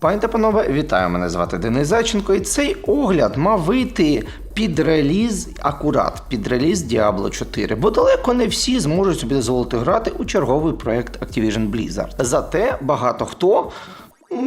Пані та панове, вітаю! Мене звати Денис Зайченко, і цей огляд мав вийти під реліз, акурат під реліз Diablo 4, бо далеко не всі зможуть собі дозволити грати у черговий проект Activision Blizzard. Зате багато хто.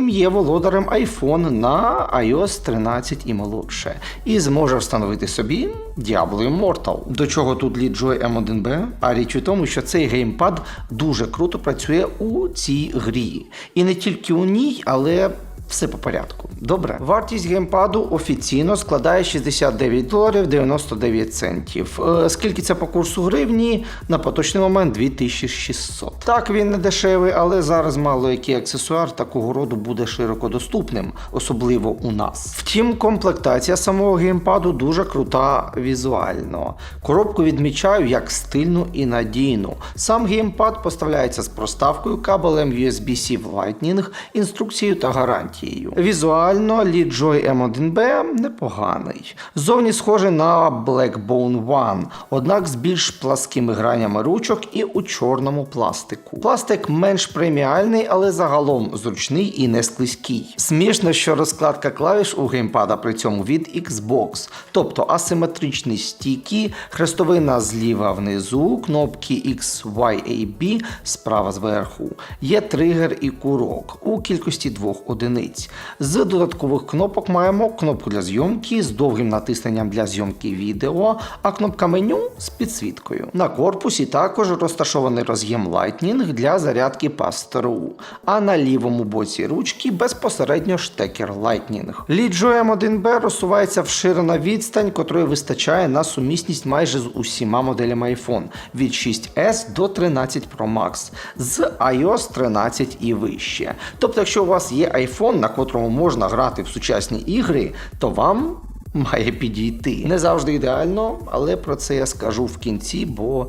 Є володарем iPhone на iOS 13 і молодше, і зможе встановити собі Diablo Immortal. До чого тут Joy M1B? А річ у тому, що цей геймпад дуже круто працює у цій грі. І не тільки у ній, але все по порядку. Добре. Вартість геймпаду офіційно складає 69 доларів 99 центів. Е, Скільки це по курсу гривні? На поточний момент 2600. Так, він не дешевий, але зараз мало який аксесуар такого роду буде широко доступним, особливо у нас. Втім, комплектація самого геймпаду дуже крута візуально. Коробку відмічаю як стильну і надійну. Сам геймпад поставляється з проставкою, кабелем USB-C Lightning, інструкцією та гарантією. Візуально LeadJoy M1B непоганий. Зовні схожий на Blackbone One, однак з більш пласкими гранями ручок і у чорному пластику. Пластик менш преміальний, але загалом зручний і не склизький. Смішно, що розкладка клавіш у геймпада при цьому від Xbox, тобто асиметричні стійки, хрестовина зліва внизу, кнопки X, Y, A, B справа зверху. Є тригер і курок у кількості двох одиниць. З додаткових кнопок маємо кнопку для зйомки з довгим натисненням для зйомки відео, а кнопка меню з підсвіткою. На корпусі також розташований роз'єм Lightning для зарядки пастеру, а на лівому боці ручки безпосередньо штекер Lightning. LeadJoy M1B розсувається вширена відстань, котрої вистачає на сумісність майже з усіма моделями iPhone від 6S до 13 Pro Max з iOS 13 і вище. Тобто, якщо у вас є iPhone, на котрому можна грати в сучасні ігри, то вам має підійти. Не завжди ідеально, але про це я скажу в кінці, бо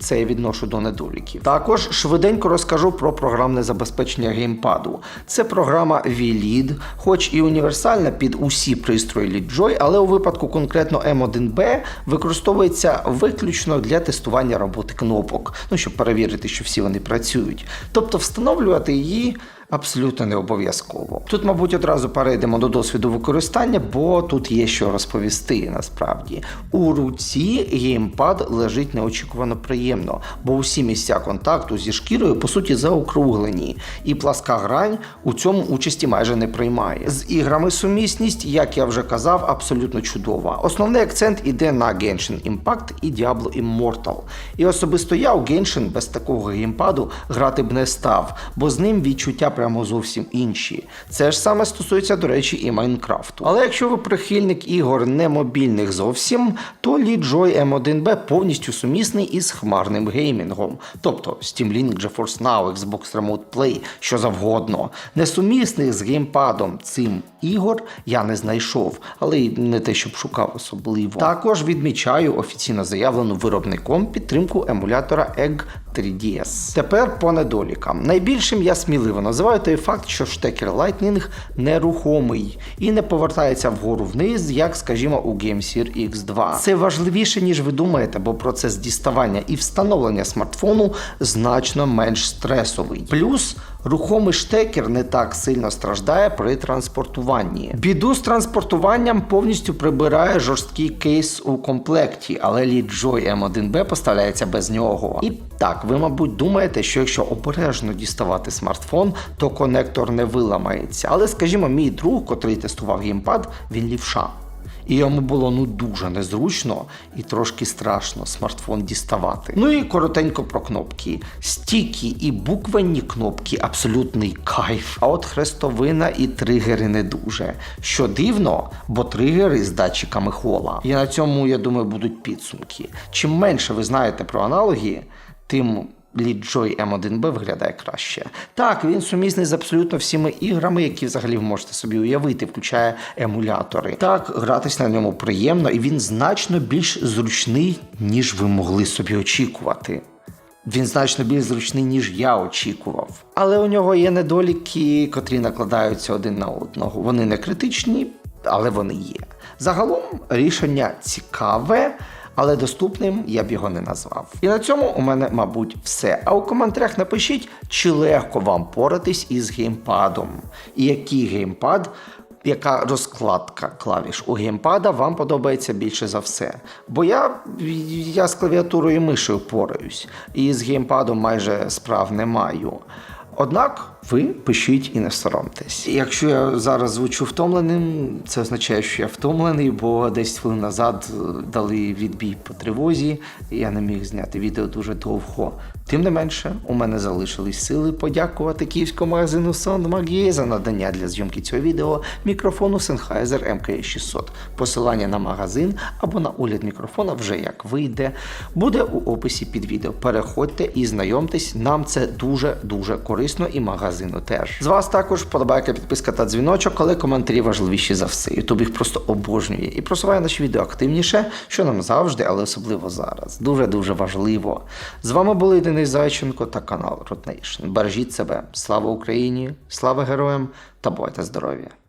це я відношу до недоліків. Також швиденько розкажу про програмне забезпечення геймпаду. Це програма VLEAD, хоч і універсальна під усі пристрої LeadJoy, але у випадку конкретно M1B використовується виключно для тестування роботи кнопок, ну щоб перевірити, що всі вони працюють. Тобто встановлювати її. Абсолютно не обов'язково. Тут, мабуть, одразу перейдемо до досвіду використання, бо тут є що розповісти насправді. У руці геймпад лежить неочікувано приємно, бо усі місця контакту зі шкірою по суті заокруглені, і пласка грань у цьому участі майже не приймає. З іграми сумісність, як я вже казав, абсолютно чудова. Основний акцент іде на Genshin Impact і Diablo Immortal. І особисто я у Genshin без такого геймпаду грати б не став, бо з ним відчуття прямо зовсім інші. Це ж саме стосується, до речі, і Майнкрафту. Але якщо ви прихильник ігор не мобільних зовсім, то LeadJoy M1B повністю сумісний із хмарним геймінгом, тобто Steam Link, GeForce Now, Xbox Remote Play, що завгодно. Несумісний з геймпадом цим ігор я не знайшов, але й не те, щоб шукав особливо. Також відмічаю офіційно заявлену виробником підтримку емулятора Egg 3DS. Тепер по недолікам. Найбільшим я сміливо називаю той факт, що штекер Lightning нерухомий і не повертається вгору вниз, як, скажімо, у GameSear X2. Це важливіше, ніж ви думаєте, бо процес діставання і встановлення смартфону значно менш стресовий. Плюс рухомий штекер не так сильно страждає при транспортуванні. Біду з транспортуванням повністю прибирає жорсткий кейс у комплекті, але LeadJoy M1B поставляється без нього. І так, ви, мабуть, думаєте, що якщо обережно діставати смартфон, то конектор не виламається. Але, скажімо, мій друг, котрий тестував геймпад, він лівша. І йому було ну дуже незручно і трошки страшно смартфон діставати. Ну і коротенько про кнопки. Стіки і буквенні кнопки абсолютний кайф. А от хрестовина і тригери не дуже. Що дивно, бо тригери з датчиками хола. І на цьому, я думаю, будуть підсумки. Чим менше ви знаєте про аналоги, тим. LeadJoy M1B виглядає краще. Так, він сумісний з абсолютно всіми іграми, які взагалі ви можете собі уявити, включає емулятори. Так, гратись на ньому приємно, і він значно більш зручний, ніж ви могли собі очікувати. Він значно більш зручний, ніж я очікував. Але у нього є недоліки, котрі накладаються один на одного. Вони не критичні, але вони є. Загалом рішення цікаве. Але доступним я б його не назвав. І на цьому у мене, мабуть, все. А у коментарях напишіть, чи легко вам поратись із геймпадом, і який геймпад. Яка розкладка клавіш у геймпада вам подобається більше за все? Бо я, я з клавіатурою і мишею пораюсь, і з геймпадом майже справ не маю. Однак ви пишіть і не соромтесь. Якщо я зараз звучу втомленим, це означає, що я втомлений, бо десь хвилин назад е, дали відбій по тривозі, я не міг зняти відео дуже довго. Тим не менше, у мене залишились сили подякувати київському магазину Soundmag за надання для зйомки цього відео мікрофону Sennheiser MK600. Посилання на магазин або на огляд мікрофона вже як вийде, буде у описі під відео. Переходьте і знайомтесь, нам це дуже дуже корисно і магазину теж. З вас також подобайка, підписка та дзвіночок, але коментарі важливіші за все. Ютуб їх просто обожнює і просуває наші відео активніше, що нам завжди, але особливо зараз. Дуже дуже важливо. З вами були Денис Зайченко та канал Ротнейшн. Бережіть себе. Слава Україні, слава героям та бувайте здорові!